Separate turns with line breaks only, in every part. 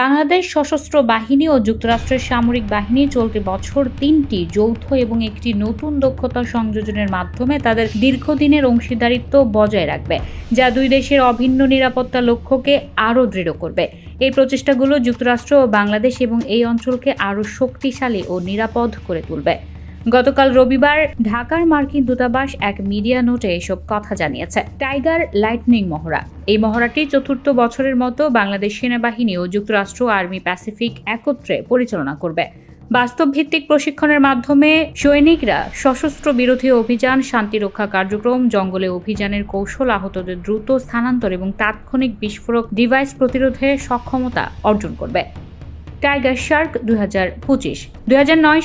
বাংলাদেশ সশস্ত্র বাহিনী ও যুক্তরাষ্ট্রের সামরিক বাহিনী চলতি বছর তিনটি যৌথ এবং একটি নতুন দক্ষতা সংযোজনের মাধ্যমে তাদের দীর্ঘদিনের অংশীদারিত্ব বজায় রাখবে, যা দুই দেশের অভিন্ন নিরাপত্তা লক্ষ্যকে আরও দৃঢ় করবে। এই প্রচেষ্টাগুলো যুক্তরাষ্ট্র ও বাংলাদেশ এবং এই অঞ্চলকে আরও শক্তিশালী ও নিরাপদ করে তুলবে। গতকাল রবিবার ঢাকার মার্কিন দূতাবাস এক মিডিয়া নোটে এসব কথা জানিয়েছে। টাইগার লাইটনিং মহড়া। এই মহড়াটি চতুর্থ বছরের মতো বাংলাদেশ সেনাবাহিনী ও যুক্তরাষ্ট্র আর্মি প্যাসিফিক একত্রে পরিচালনা করবে। বাস্তব ভিত্তিক প্রশিক্ষণের মাধ্যমে সৈনিকরা সশস্ত্র বিরোধী অভিযান শান্তিরক্ষা কার্যক্রম, জঙ্গলে অভিযানের কৌশল আহতদের দ্রুত স্থানান্তর এবং তাৎক্ষণিক বিস্ফোরক ডিভাইস প্রতিরোধে সক্ষমতা অর্জন করবে। টাইগার শার্ক দুই হাজার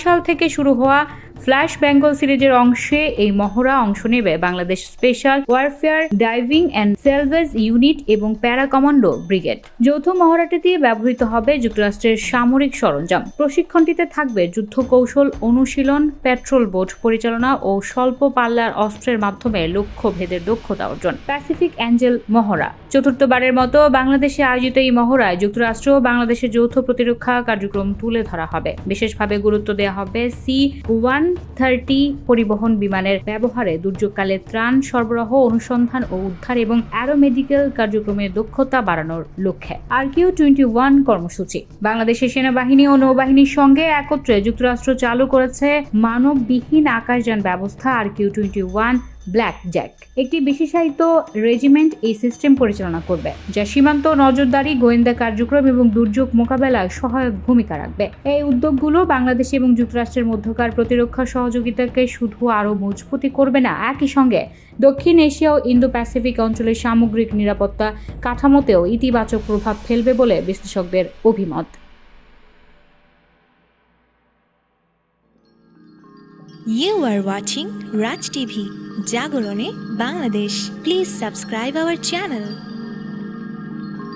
সাল থেকে শুরু হওয়া ফ্ল্যাশ বেঙ্গল সিরিজের অংশে এই মহড়া অংশ নেবে Bangladesh special warfare, diving and salvage unit এবং প্যারা কমান্ডো ব্রিগেড। যৌথ মহড়াটিতে ব্যবহৃত হবে যুক্তরাষ্ট্রের সামরিক সরঞ্জাম। প্রশিক্ষণটিতে থাকবে যুদ্ধ কৌশল অনুশীলন, পেট্রোল বোট পরিচালনা ও স্বল্প পাল্লার অস্ত্রের মাধ্যমে লক্ষ্য ভেদের দক্ষতা অর্জন। প্যাসিফিক অ্যাঞ্জেল মহড়া। চতুর্থবারের মতো বাংলাদেশে আয়োজিত এই মহড়ায় যুক্তরাষ্ট্র ও বাংলাদেশের যৌথ প্রতিরক্ষা কার্যক্রম তুলে ধরা হবে। বিশেষভাবে গুরুত্ব দেওয়া হবে সি ওয়ান থার্টি পরিবহন বিমানের ব্যবহারে দুর্যোগকালে ত্রাণ সরবরাহ, অনুসন্ধান ও উদ্ধার এবং অ্যারো মেডিকেল কার্যক্রমের দক্ষতা বাড়ানোর লক্ষ্যে। আর কিউ টোয়েন্টি ওয়ান কর্মসূচি। বাংলাদেশের সেনাবাহিনী ও নৌবাহিনীর সঙ্গে একত্রে যুক্তরাষ্ট্র চালু করেছে মানববিহীন আকাশযান ব্যবস্থা। আর Q twenty one Black Jack একটি বিশেষায়িত রেজিমেন্ট এই সিস্টেম পরিচালনা করবে যা সীমান্ত নজরদারি গোয়েন্দা কার্যক্রম এবং দুর্যোগ মোকাবেলায় সহায়ক ভূমিকা রাখবে। এই উদ্যোগগুলো বাংলাদেশ এবং যুক্তরাষ্ট্রের মধ্যকার প্রতিরক্ষা সহযোগিতাকে শুধু আরও মজবুতি করবে না একই সঙ্গে দক্ষিণ এশিয়া ও ইন্দো প্যাসিফিক অঞ্চলের সামগ্রিক নিরাপত্তা কাঠামোতেও ইতিবাচক প্রভাব ফেলবে বলে বিশ্লেষকদের অভিমত।
You are watching Raj TV, Jagorone, Bangladesh. Please subscribe our channel.